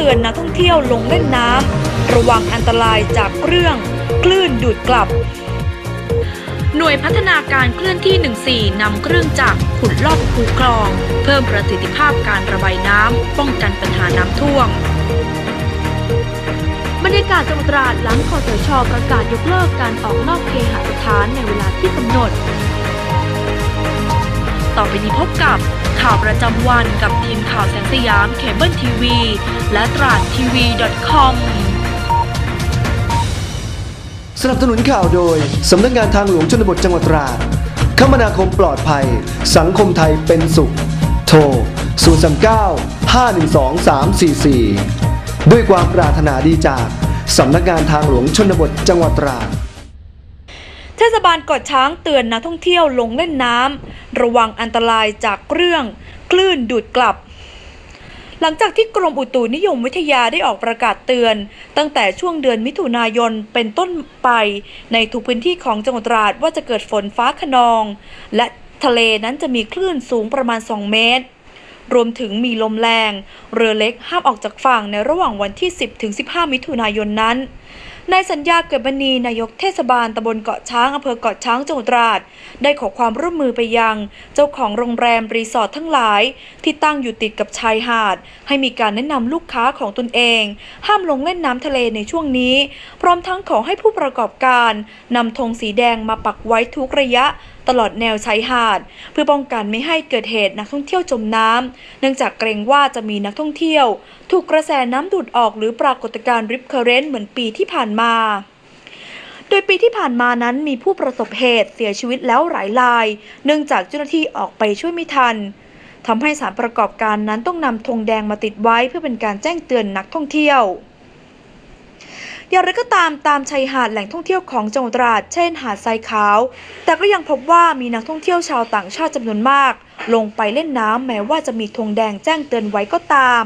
เตือนนักท่องเที่ยวลงเล่นน้ำระวังอันตรายจากเครื่องคลื่นดูดกลับ หน่วยพัฒนาการเคลื่อนที่ 14 นำเครื่องจักรขุดลอกคูคลอง เพิ่มประสิทธิภาพการระบายน้ำป้องกันปัญหาน้ำท่วมบรรยากาศจังหวัดตราดหลังคอสชประกาศยกเลิกการออกนอกเคหสถานในเวลาที่กำหนด ต่อไปนี้พบกับข่าวประจำวันกับทีมข่าวแสงสยามเคเบิลทีวี และตราดทีวี .com สนับสนุนข่าวโดย สำนักงานทางหลวงชนบทจังหวัดตราด คมนาคมปลอดภัย สังคมไทยเป็นสุข โทร 039 512 344 ด้วยความปรารถนาดีจาก สำนักงานทางหลวงชนบทจังหวัดตราด เทศบาลเกาะช้างเตือนนักท่องเที่ยวลงเล่นน้ำระวังอันตรายจากเรื่องคลื่นดูดกลับ หลังจากที่กรมอุตุนิยมวิทยาได้ออกประกาศเตือน ตั้งแต่ช่วงเดือนมิถุนายนเป็นต้นไปในทุกพื้นที่ของจังหวัดตราดว่าจะเกิดฝนฟ้าขนอง และทะเลนั้นจะมีคลื่นสูงประมาณ 2 เมตร รวมถึงมีลมแรง เรือเล็กห้ามออกจากฝั่งในระหว่างวันที่ 10ถึง15 มิถุนายนนั้น นายสัญญาเกิดบณีนายกเทศบาลตำบลเกาะช้างอำเภอเกาะช้างจังหวัดตราด ได้ขอความร่วมมือไปยัง เจ้าของโรงแรมรีสอร์ททั้งหลาย ที่ตั้งอยู่ติดกับชายหาด ให้มีการแนะนำลูกค้าของตนเอง ห้ามลงเล่นน้ำทะเลในช่วงนี้ พร้อมทั้งขอให้ผู้ประกอบการนำธงสีแดงมาปักไว้ทุกระยะ ตลอดแนวชายหาด เพื่อป้องกันไม่ให้เกิดเหตุนักท่องเที่ยวจมน้ำเนื่องจากเกรงว่าจะมีนักท่องเที่ยว ถูกกระแสน้ำดูดออกหรือปรากฏการณ์ริปเคอร์เรนต์เหมือนปีที่ผ่านมาโดยปีที่ผ่านมานั้นมีผู้ประสบเหตุเสียชีวิตแล้วหลายราย เนื่องจากเจ้าหน้าที่ออกไปช่วยไม่ทันทำให้สารประกอบการนั้นต้องนำธงแดงมาติดไว้เพื่อเป็นการแจ้งเตือนนักท่องเที่ยว อย่างไรก็ตามตามชายหาดแหล่งท่องเที่ยวของจังหวัดตราดเช่นหาดทรายขาว แต่ก็ยังพบว่ามีนักท่องเที่ยวชาวต่างชาติจำนวนมาก ลงไปเล่นน้ำแม้ว่าจะมีธงแดงแจ้งเตือนไว้ก็ตาม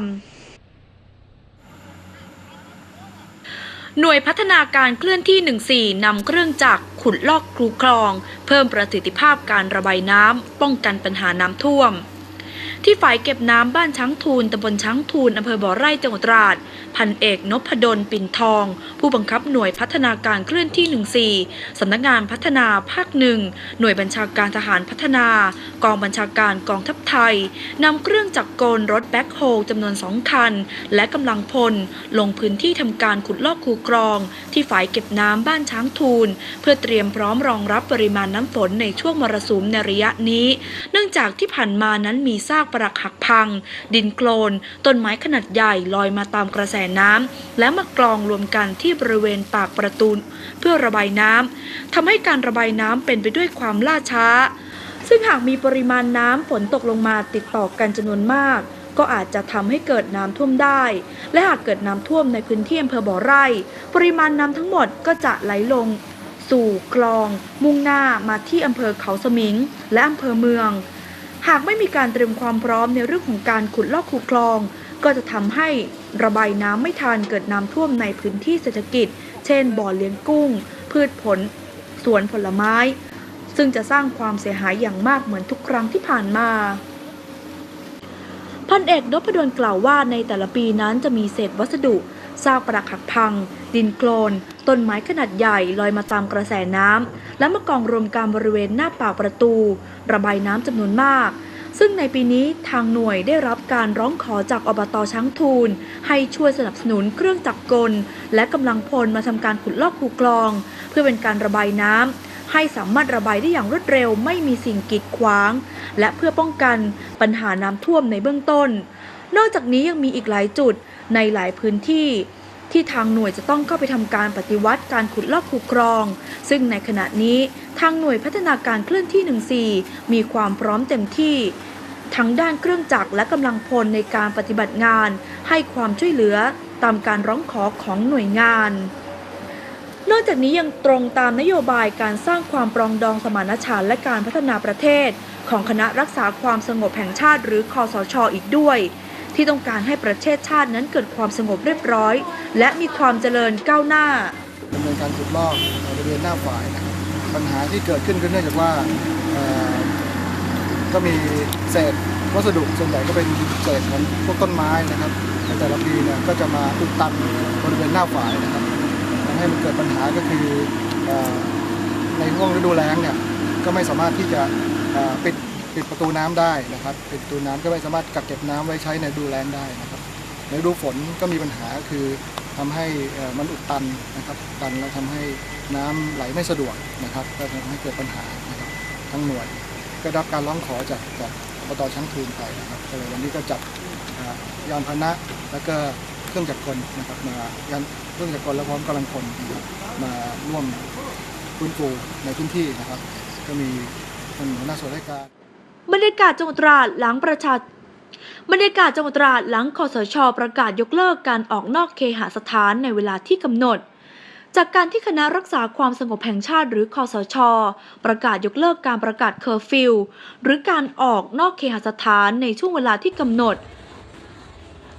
หน่วยพัฒนาการเคลื่อนที่ 14 นำเครื่องจักรขุดลอกครูคลอง เพิ่มประสิทธิภาพการระบายน้ำ ป้องกันปัญหาน้ำท่วม ที่ฝ่ายเก็บน้ำบ้านช้างทูลตำบลช้างทูลอำเภอบ่อไร่จังหวัดตราด พันเอกนพดลปิ่นทอง ผู้บังคับหน่วยพัฒนาการเคลื่อนที่ 14 สำนักงานพัฒนาภาคหนึ่ง หน่วยบัญชาการทหารพัฒนา กองบัญชาการกองทัพไทยนำเครื่องจักรกลรถแบ็คโฮลจำนวนสองคัน และกำลังพล ลงพื้นที่ทำการขุดลอกคูคลอง ที่ฝ่ายเก็บน้ำบ้านช้างทูล เพื่อเตรียมพร้อมรองรับปริมาณน้ำฝนในช่วงมรสุมในระยะนี้ เนื่องจากที่ผ่านมานั้นมีซากปรักหักพัง ดินโคลน ต้นไม้ขนาดใหญ่ลอยมาตามกระแสน้ำและมากรองรวมกันที่บริเวณปากประตูเพื่อระบายน้ำทำให้การระบายน้ำเป็นไปด้วยความล่าช้า ซึ่งหากมีปริมาณน้ำฝนตกลงมาติดต่อกันจำนวนมากก็อาจจะทำให้เกิดน้ำท่วมได้ และหากเกิดน้ำท่วมในพื้นที่อำเภอบ่อไร่ ปริมาณน้ำทั้งหมดก็จะไหลลง สู่คลอง มุ่งหน้ามาที่อำเภอเขาสมิง และอำเภอเมือง หากไม่มีการเตรียมความพร้อมในเรื่องของการขุดลอกคูคลอง ก็จะทำให้ระบายน้ำไม่ทันเกิดน้ำท่วมในพื้นที่เศรษฐกิจ เช่น บ่อเลี้ยงกุ้ง พืชผล สวนผลไม้ ซึ่งจะสร้างความเสียหายอย่างมากเหมือนทุกครั้งที่ผ่านมาพันเอกนพดลกล่าวว่าในแต่ละปีนั้นจะมีเศษวัสดุ ซากปรักหักพัง ดินโคลน ต้นไม้ขนาดใหญ่ลอยมาตามกระแสน้ำ และมากองรวมกันบริเวณหน้าปากประตู ระบายน้ำจำนวนมาก ซึ่งในปีนี้ทางหน่วยได้รับการร้องขอจากอบตช้างทูล ให้ช่วยสนับสนุนเครื่องจักรกล และกำลังพลมาทำการขุดลอกคูคลอง เพื่อเป็นการระบายน้ำให้สามารถระบายได้อย่างรวดเร็วไม่มีสิ่งกีดขวาง และเพื่อป้องกันปัญหาน้ำท่วมในเบื้องต้น นอกจากนี้ยังมีอีกหลายจุด ในหลายพื้นที่ ที่ทางหน่วยจะต้องเข้าไปทำการปฏิวัติการขุดลอกคูคลอง ซึ่งในขณะนี้ทางหน่วยพัฒนาการเคลื่อนที่ 14 มีความพร้อมเต็มที่ทั้งด้านเครื่องจักรและกำลังพลในการปฏิบัติงาน ให้ความช่วยเหลือตามการร้องขอของหน่วยงาน นอกจากนี้ยังตรงตามนโยบายการสร้างความปรองดองสมานฉันท์และการพัฒนาประเทศ ของคณะรักษาความสงบแห่งชาติหรือคอสชออีกด้วย ที่ต้องการให้ประเทศชาตินั้นเกิดความสงบเรียบร้อย และมีความเจริญก้าวหน้าดำเนินการขุดลอกบริเวณหน้าฝ่ายนะครับปัญหาที่เกิดขึ้นก็เนื่องจากว่าก็มีเศษวัสดุส่วนใหญ่ก็เป็นเศษของพวกต้นไม้นะครับในแต่ละปีเนี่ยก็จะมาอุดตันบริเวณหน้าฝายนะครับทำให้มันเกิดปัญหาก็คือในช่วงฤดูแล้งเนี่ยก็ไม่สามารถที่จะปิด ปิดประตูน้ำได้นะครับปิดประตูน้ำก็ไม่สามารถกักเก็บน้ำไว้ใช้ในดูแล้งได้นะครับ ในดูฝนก็มีปัญหาคือทำให้มันอุดตันนะครับ ตันแล้วทำให้น้ำไหลไม่สะดวกนะครับ ก็ทำให้เกิดปัญหานะครับทั้งหน่วยก็รับการร้องขอจากจากอบตช้างทูนไปนะครับก็เลยวันนี้ก็จัดยานพาหนะแล้วก็เครื่องจักรกลนะครับมายานเครื่องจักรกลและพร้อมกำลังคนนะครับมาร่วมฟื้นฟูในพื้นที่นะครับ ก็มีท่านหัวหน้าส่วนราชการ บรรยากาศจังหวัดตราดหลังประชาบรรยากาศจังหวัดตราดหลังคอสช ประกาศยกเลิกการออกนอกเคหสถานในเวลาที่กำหนด จากการที่คณะรักษาความสงบแห่งชาติหรือคอสช ประกาศยกเลิกการประกาศเคอร์ฟิวหรือการออกนอกเคหสถานในช่วงเวลาที่กำหนด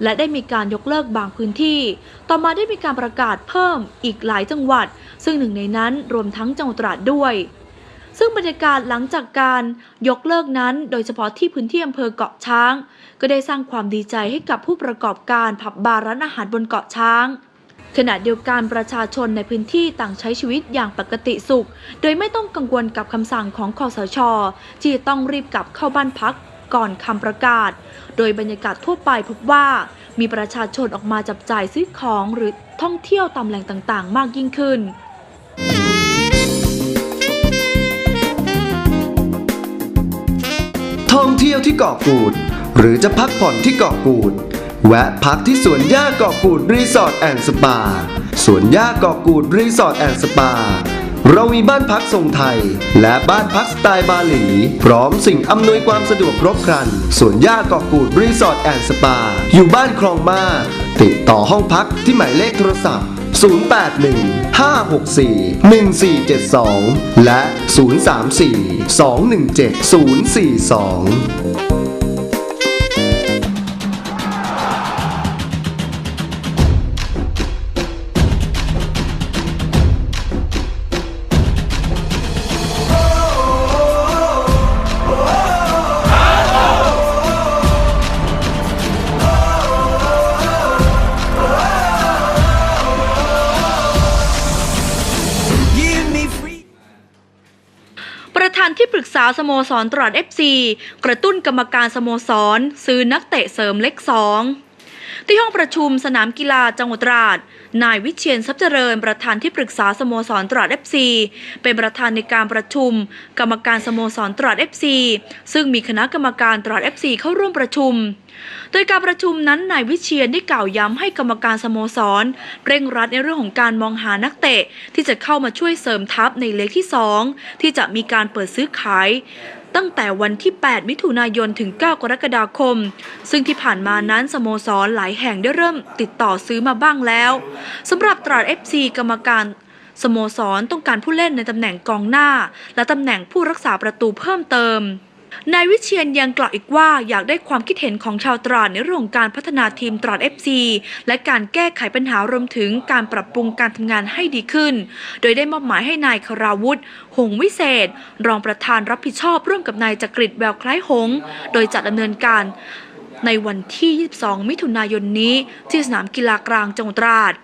และได้มีการยกเลิกบางพื้นที่ ต่อมาได้มีการประกาศเพิ่มอีกหลายจังหวัด ซึ่งหนึ่งในนั้นรวมทั้งจังหวัดตราดด้วย ซึ่งบรรยากาศหลังจากการยกเลิกนั้นโดยเฉพาะที่พื้นที่อำเภอเกาะช้าง ก็ได้สร้างความดีใจให้กับผู้ประกอบการผับบาร์ร้านอาหารบนเกาะช้าง ขณะเดียวกันประชาชนในพื้นที่ต่างใช้ชีวิตอย่างปกติสุข โดยไม่ต้องกังวลกับคำสั่งของคอสช ที่ต้องรีบกลับเข้าบ้านพักก่อนคำประกาศ โดยบรรยากาศทั่วไปพบว่ามีประชาชนออกมาจับจ่ายซื้อของหรือท่องเที่ยวตามแหล่งต่างๆ มากยิ่งขึ้น ท่องเที่ยวที่เกาะกูด หรือจะพักผ่อนที่เกาะกูด แวะพักที่สวนหญ้าเกาะกูดรีสอร์ทแอนด์สปาสวนหญ้าเกาะกูดรีสอร์ทแอนด์สปาเรามีบ้านพักทรงไทย และบ้านพักสไตล์บาหลี พร้อมสิ่งอำนวยความสะดวกครบครันสวนหญ้าเกาะกูดรีสอร์ทแอนด์สปา อยู่บ้านคลองมาติดต่อห้องพักที่หมายเลขโทรศัพท์ 081 564 1472 และ 034 217 042 ที่ปรึกษาสโมสรตราด FC กระตุ้นกรรมการสโมสร ซื้อนักเตะเสริมเล็กสอง ที่ห้องประชุมสนามกีฬาจังหวัดตราด นายวิเชียนทรัพย์เจริญประธานที่ปรึกษาสโมสรตราด FC เป็นประธานในการประชุม กรรมการสโมสรตราด FC ซึ่งมีคณะกรรมการตราด FC เข้าร่วมประชุม โดยการประชุมนั้นนายวิเชียนได้กล่าวย้ำให้กรรมการสโมสรเร่งรัดในเรื่องของการมองหานักเตะที่จะเข้ามาช่วยเสริมทัพในเล็กที่ 2 ที่จะมีการเปิดซื้อขาย ตั้งแต่วันที่ 8 มิถุนายนถึง 9 กรกฎาคม ซึ่งที่ผ่านมานั้นสโมสรหลายแห่งได้เริ่มติดต่อซื้อมาบ้างแล้วสำหรับตราด FC กรรมการสโมสรต้องการผู้เล่นในตำแหน่งกองหน้า และตำแหน่งผู้รักษาประตูเพิ่มเติม นายวิเชียนยังกล่าวอีกว่าอยากได้ความคิดเห็นของชาวตราดในเรื่องของการพัฒนาทีมตราด FC และการแก้ไขปัญหารวมถึงการปรับปรุงการทำงานให้ดีขึ้น โดยได้มอบหมายให้นายคราวุธหงวิเศษ รองประธานรับผิดชอบร่วมกับนายจักริดแววคล้ายหง โดยจัดดำเนินการในวันที่ 22 มิถุนายนนี้ ที่สนามกีฬากลางจังหวัดตราด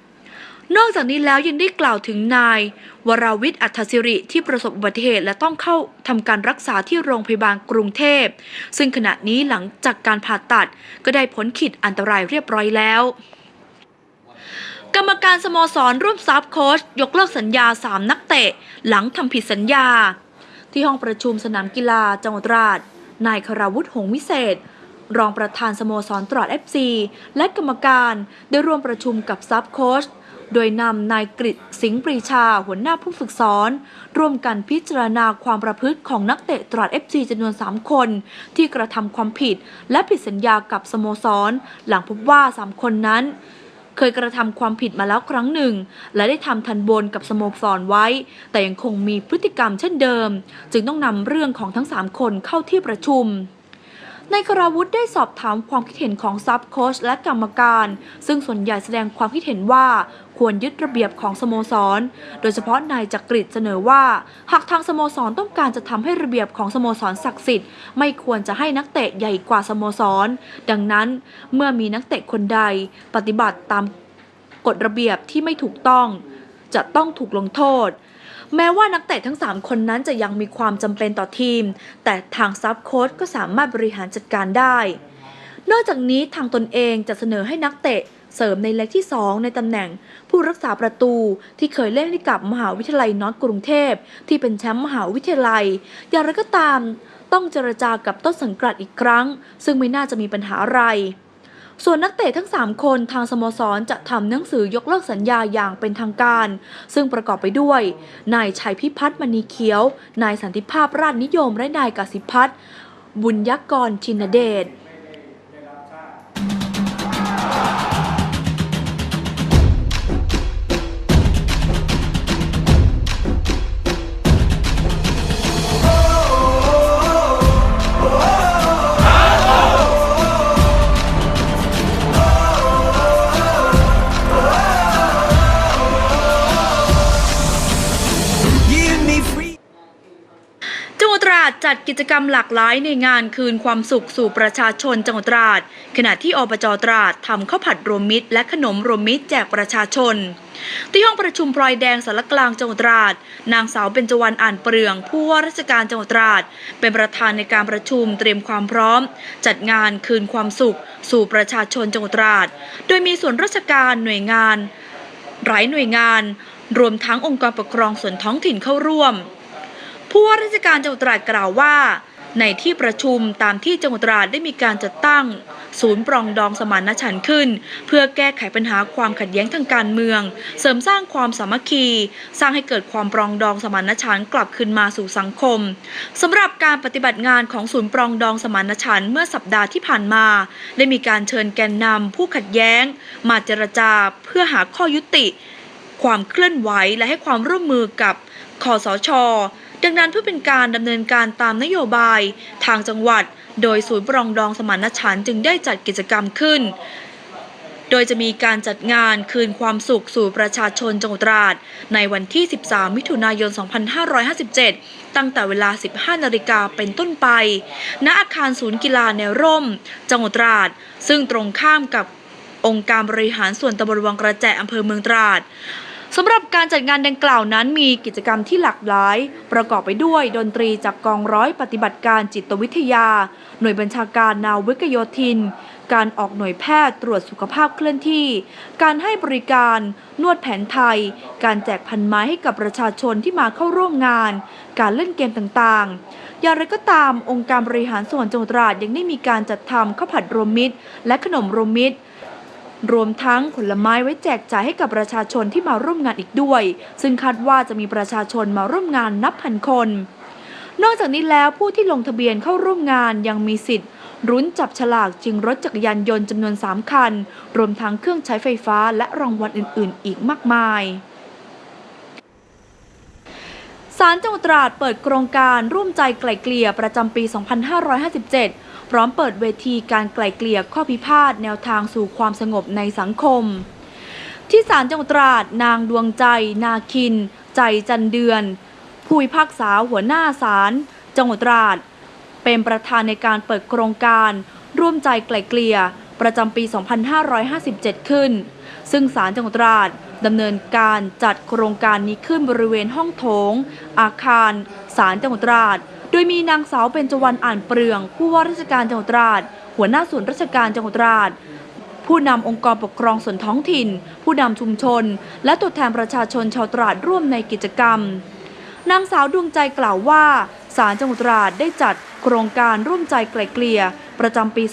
นอกจากนี้แล้วยังได้กล่าวถึงนายวราวิทย์อัธศิริที่ประสบอุบัติเหตุและต้องเข้าทำการรักษาที่โรงพยาบาลกรุงเทพ ซึ่งขณะนี้หลังจากการผ่าตัดก็ได้พ้นขีดอันตรายเรียบร้อยแล้ว กรรมการสโมสรร่วมซับโค้ชยกเลิกสัญญา 3 นักเตะ หลังทำผิดสัญญา ที่ห้องประชุมสนามกีฬาจังหวัดตราดนายคราวุธหงวิเศษรองประธานสโมสรตราด FC และกรรมการได้ร่วมประชุมกับซับโค้ช โดยนำนายกฤษสิงห์ปรีชาหัวหน้าผู้ฝึกสอน ร่วมกันพิจารณาความประพฤติของนักเตะตราด FC จำนวน 3 คน ที่กระทำความผิด และผิดสัญญากับสโมสร หลังพบว่า 3 คนนั้น เคยกระทำความผิดมาแล้วครั้งหนึ่ง และได้ทำทันบนกับสโมสรไว้ แต่ยังคงมีพฤติกรรมเช่นเดิม จึงต้องนำเรื่องของทั้ง 3 คนเข้าที่ประชุมนายคราวุธได้สอบถามความคิดเห็นของซับโค้ชและกรรมการ ซึ่งส่วนใหญ่แสดงความคิดเห็นว่า ควรยึดระเบียบของสโมสร โดยเฉพาะนายจักริดเสนอว่า หากทางสโมสรต้องการจะทำให้ระเบียบของสโมสรศักดิ์สิทธิ์ไม่ควรจะให้นักเตะใหญ่กว่าสโมสร ดังนั้นเมื่อมีนักเตะคนใดปฏิบัติตามกฎระเบียบที่ไม่ถูกต้อง จะต้องถูกลงโทษแม้ว่านักเตะทั้ง 3 คนนั้นจะยังมีความจำเป็นต่อทีม แต่ทางซับโค้ชก็สามารถบริหารจัดการได้ นอกจากนี้ทางตนเองจะเสนอให้นักเตะ เสริมในเล็กที่ 2 ในตำแหน่งผู้รักษาประตูที่เคยเล่นให้กับมหาวิทยาลัยน็อตกรุงเทพ ที่เป็นแชมป์มหาวิทยาลัย อย่างไรก็ตามต้องเจรจากับต้นสังกัดอีกครั้ง ซึ่งไม่น่าจะมีปัญหาอะไรส่วนนักเตะทั้ง 3 คนทางสโมสรจะทำหนังสือยกเลิกสัญญาอย่างเป็นทางการ ซึ่งประกอบไปด้วย นายชัยพิพัฒน์มณีเขียว นายสันติภาพราชนิยมและนายกสิพัฒน์บุญยกรชินเดช จัดกิจกรรมหลากหลายในงานคืนความสุขสู่ประชาชนจังหวัดตราด ขณะที่อบจตราดทำข้าวผัดรวมมิตร และขนมรวมมิตรแจกประชาชน ที่ห้องประชุมพลอยแดงสารกลางจังหวัดตราด นางสาวเบญจวรรณอ่านเปลือง ผู้ว่าราชการจังหวัดตราด เป็นประธานในการประชุมเตรียมความพร้อม จัดงานคืนความสุข สู่ประชาชนจังหวัดตราด โดยมีส่วนราชการหน่วยงาน หลายหน่วยงาน รวมทั้งองค์กรปกครองส่วนท้องถิ่นเข้าร่วม ผู้ว่าราชการจังหวัดตราดกล่าวว่า ในที่ประชุมตามที่จังหวัดตราดได้มีการจัดตั้ง ศูนย์ปรองดองสมานฉันท์ขึ้น เพื่อแก้ไขปัญหาความขัดแย้งทางการเมือง เสริมสร้างความสามัคคี สร้างให้เกิดความปรองดองสมานฉันท์กลับคืนมาสู่สังคมสำหรับการปฏิบัติงานของศูนย์ปรองดองสมานฉันท์เมื่อสัปดาห์ที่ผ่านมา ได้มีการเชิญแกนนำผู้ขัดแย้ง มาเจรจาเพื่อหาข้อยุติ ความเคลื่อนไหวและให้ความร่วมมือกับคอสช ดังนั้นเพื่อเป็นการดำเนินการตามนโยบายทางจังหวัด โดยศูนย์ปรองดองสมานฉันท์จึงได้จัดกิจกรรมขึ้น โดยจะมีการจัดงานคืนความสุขสู่ประชาชนจังหวัดตราด ในวันที่ 13 มิถุนายน 2557 ตั้งแต่เวลา 15 นาฬิกาเป็นต้นไป ณ อาคารศูนย์กีฬาแนวร่ม จังหวัดตราด ซึ่งตรงข้ามกับองค์การบริหารส่วนตำบลวังกระแจอำเภอเมืองตราด สำหรับการจัดงานดังกล่าวนั้นมีกิจกรรมที่หลากหลาย ประกอบไปด้วยดนตรีจากกองร้อยปฏิบัติการจิตวิทยา หน่วยบัญชาการนาวิกโยธิน การออกหน่วยแพทย์ตรวจสุขภาพเคลื่อนที่ การให้บริการ นวดแผนไทย การแจกพันไม้ให้กับประชาชนที่มาเข้าร่วมงาน การเล่นเกมต่างๆ อย่างไรก็ตามองค์การบริหารส่วนจังหวัดตราดยังได้มีการจัดทำข้าวผัดรวมมิตร และขนมรวมมิตร รวมทั้งผลไม้ไว้แจกจ่ายให้กับประชาชนที่มาร่วมงานอีกด้วย ซึ่งคาดว่าจะมีประชาชนมาร่วมงานนับพันคน นอกจากนี้แล้วผู้ที่ลงทะเบียนเข้าร่วมงานยังมีสิทธิ์รุ้นจับฉลากชิงรถจักรยานยนต์จำนวน 3 คัน รวมทั้งเครื่องใช้ไฟฟ้าและรางวัลอื่น ๆ อีกมากมายศาลจังหวัดตราดเปิดโครงการร่วมใจไกล่เกลี่ยประจำปี 2557 พร้อมเปิดเวทีการไกล่เกลี่ยข้อพิพาทแนวทางสู่ความสงบในสังคม ที่ศาลจังหวัดตราดนางดวงใจ นาคิน ใจจันเดือน ผู้พิพากษาหัวหน้าศาลจังหวัดตราด เป็นประธานในการเปิดโครงการ ร่วมใจไกล่เกลี่ยประจำปี 2557 ขึ้น ซึ่งศาลจังหวัดตราดดำเนินการจัดโครงการนี้ขึ้นบริเวณห้องโถง อาคารศาลจังหวัดตราด ยมีนางสาวเบญจวรรณอ่านเปลือง ผู้ว่าราชการจังหวัดตราด หัวหน้าส่วนราชการจังหวัดตราด ผู้นำองค์กรปกครองส่วนท้องถิ่น ผู้นำชุมชน และตัวแทนประชาชนชาวตราดร่วมในกิจกรรมนางสาวดวงใจกล่าวว่า ศาลจังหวัดตราดได้จัดโครงการร่วมใจไกล่เกลี่ย ประจำปี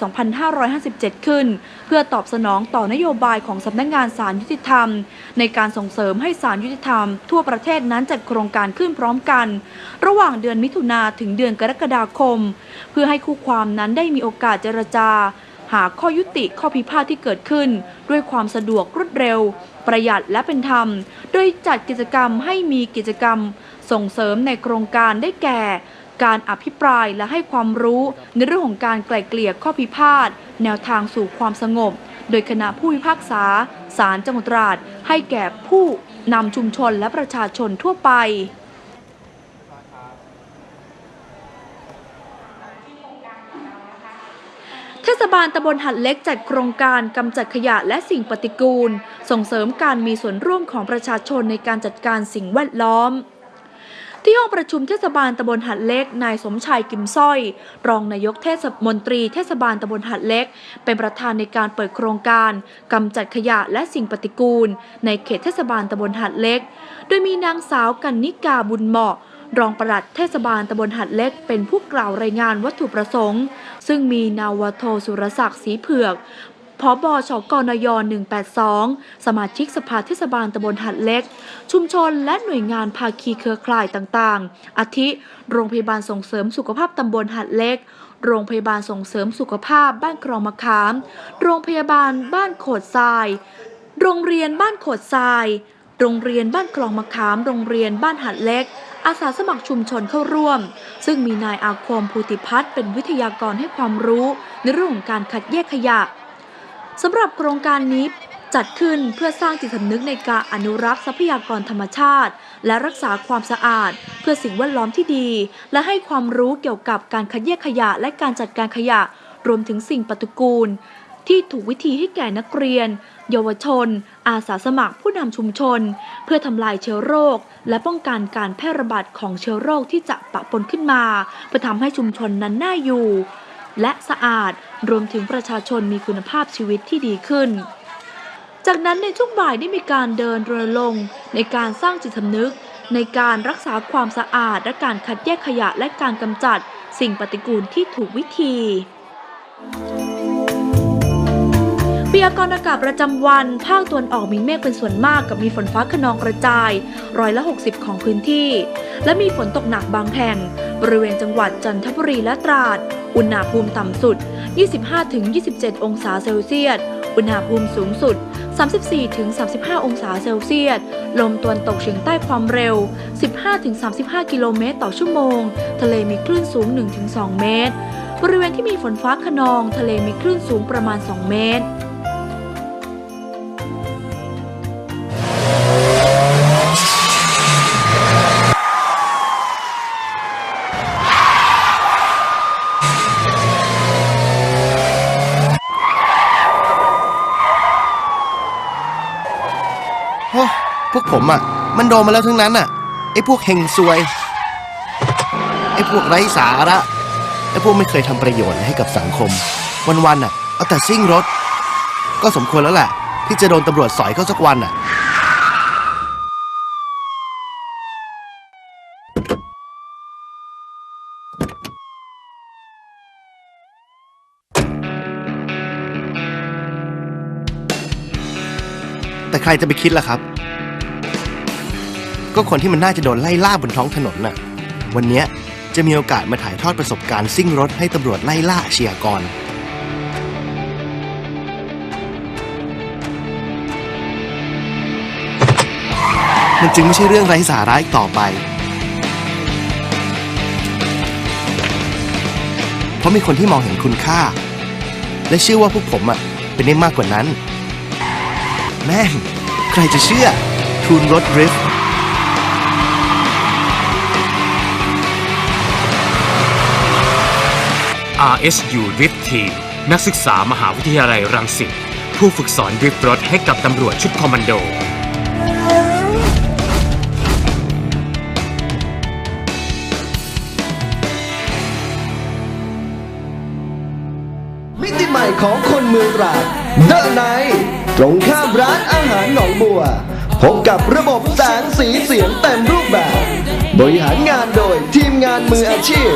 2557 ขึ้น เพื่อตอบสนองต่อนโยบายของสำนักงงานศาลยุติธรรม ในการส่งเสริมให้ศาลยุติธรรม ทั่วประเทศนั้นจัดโครงการขึ้นพร้อมกัน ระหว่างเดือนมิถุนาถึงเดือนกรกฎาคม เพื่อให้คู่ความนั้นได้มีโอกาสเจรจา หาข้อยุติข้อพิพาทที่เกิดขึ้น ด้วยความสะดวกรวดเร็ว ประหยัดและเป็นธรรม โดยจัดกิจกรรมให้มีกิจกรรม ส่งเสริมในโครงการได้แก่ การอภิปรายและให้ความรู้ในเรื่องของการไกล่เกลี่ยข้อพิพาทแนวทางสู่ความสงบ โดยคณะผู้พิพากษาศาลจังหวัดตราดให้แก่ผู้นำชุมชนและประชาชนทั่วไปเทศบาลตำบลหัดเล็กจัดโครงการกำจัดขยะและสิ่งปฏิกูล ส่งเสริมการมีส่วนร่วมของประชาชนในการจัดการสิ่งแวดล้อม ที่ห้องประชุมเทศบาลตำบลหัดเล็ก นายสมชายกิมสร้อย รองนายกเทศมนตรีเทศบาลตำบลหัดเล็ก เป็นประธานในการเปิดโครงการกำจัดขยะและสิ่งปฏิกูล ในเขตเทศบาลตำบลหัดเล็ก โดยมีนางสาวกันนิกาบุญเหมาะรองปลัดเทศบาลตำบลหัดเล็ก เป็นผู้กล่าวรายงานวัตถุประสงค์ ซึ่งมีนาวโทสุรศักดิ์ศรีเผือก พบชกนย 182 สมาชิกสภาเทศบาลตำบลหัดเล็ก ชุมชนและหน่วยงานภาคีเครือข่ายต่างๆ อาทิ โรงพยาบาลส่งเสริมสุขภาพตำบลหัดเล็ก โรงพยาบาลส่งเสริมสุขภาพบ้านคลองมะขาม โรงพยาบาลบ้านโขดทราย โรงเรียนบ้านโขดทราย โรงเรียนบ้านคลองมะขาม โรงเรียนบ้านหัดเล็กอาสาสมัครชุมชนเข้าร่วม ซึ่งมีนายอาคมภูติพัฒน์เป็นวิทยากรให้ความรู้ ในเรื่องของการคัดแยกขยะ สำหรับโครงการนี้จัดขึ้นเพื่อสร้างจิตสำนึกในการอนุรักษ์ทรัพยากรธรรมชาติ และรักษาความสะอาด เพื่อสิ่งแวดล้อมที่ดี และให้ความรู้เกี่ยวกับการคัดแยกขยะและการจัดการขยะ รวมถึงสิ่งปฏิกูล ที่ถูกวิธีให้แก่นักเรียน เยาวชน อาสาสมัครผู้นำชุมชน เพื่อทำลายเชื้อโรค และป้องกันการแพร่ระบาดของเชื้อโรคที่จะปะปนขึ้นมาเพื่อทำให้ชุมชนนั้นน่าอยู่ และสะอาด รวมถึงประชาชนมีคุณภาพชีวิตที่ดีขึ้น จากนั้นในช่วงบ่ายได้มีการเดินเรือลง ในการสร้างจิตสำนึก ในการรักษาความสะอาด และการคัดแยกขยะและการกำจัด สิ่งปฏิกูลที่ถูกวิธี พยากรณ์อากาศประจำวัน ภาคตะวันออกมีเมฆเป็นส่วนมากกับมีฝนฟ้าขนองกระจาย ร้อยละ 60 ของพื้นที่ และมีฝนตกหนักบางแห่ง บริเวณจังหวัดจันทบุรีและตราด อุณหภูมิต่ำสุด 25-27 องศาเซลเซียส อุณหภูมิสูงสุด 34-35 องศาเซลเซียส ลมตะวันตกเฉียงใต้ความเร็ว 15-35 กิโลเมตรต่อชั่วโมง ทะเลมีคลื่นสูง 1-2 เมตร บริเวณที่มีฝนฟ้าขนอง ทะเลมีคลื่นสูงประมาณ 2 เมตร ผมอะ มันโดนมาแล้วทั้งนั้นอะ ไอ้พวกเฮงซวย ไอ้พวกไร้สาระ ไอ้พวกไม่เคยทำประโยชน์ให้กับสังคม วันๆอะ เอาแต่ซิ่งรถ ก็สมควรแล้วแหละที่จะโดนตำรวจสอยเข้าสักวันอะแต่ใครจะไปคิดล่ะครับ ก็คนที่มันน่าจะโดนไล่ล่าบนท้องถนนน่ะ วันเนี้ยจะมีโอกาสมาถ่ายทอดประสบการณ์ซิ่งรถให้ตำรวจไล่ล่าอาชญากร มันจึงไม่ใช่เรื่องไร้สาระอีกต่อไป เพราะมีคนที่มองเห็นคุณค่า และเชื่อว่าพวกผมอะเป็นได้มากกว่านั้น แม่ง ใครจะเชื่อทูนรถดริฟต์ RSU Drift Team นักศึกษามหาวิทยาลัยรังสิตผู้ฝึกสอนดริฟต์รถให้กับตำรวจชุดคอมมานโด มิติใหม่ของคนเมืองตราดเดอะไนตรงข้ามร้านอาหารหนองบัว พบกับระบบแสงสีเสียงเต็มรูปแบบ บริหารงานโดยทีมงานมืออาชีพ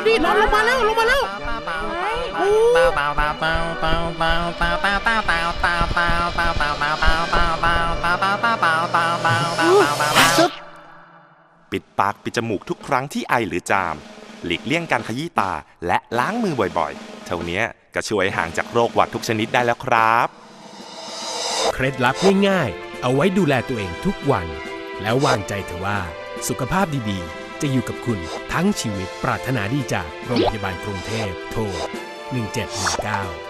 ดูดินอนลงมาแล้วลงมาแล้วโอ้ปิดปากปิดจมูกทุกครั้งที่ไอหรือจาม หลีกเลี่ยงการขยี้ตาและล้างมือบ่อยๆ เท่านี้ก็ช่วยห่างจากโรคหวัดทุกชนิดได้แล้วครับ เคล็ดลับง่ายๆ เอาไว้ดูแลตัวเองทุกวัน แล้ววางใจเถอะว่าสุขภาพดีๆ จะอยู่กับคุณทั้งชีวิตปรารถนาดีจากโรงพยาบาลกรุงเทพโทร1719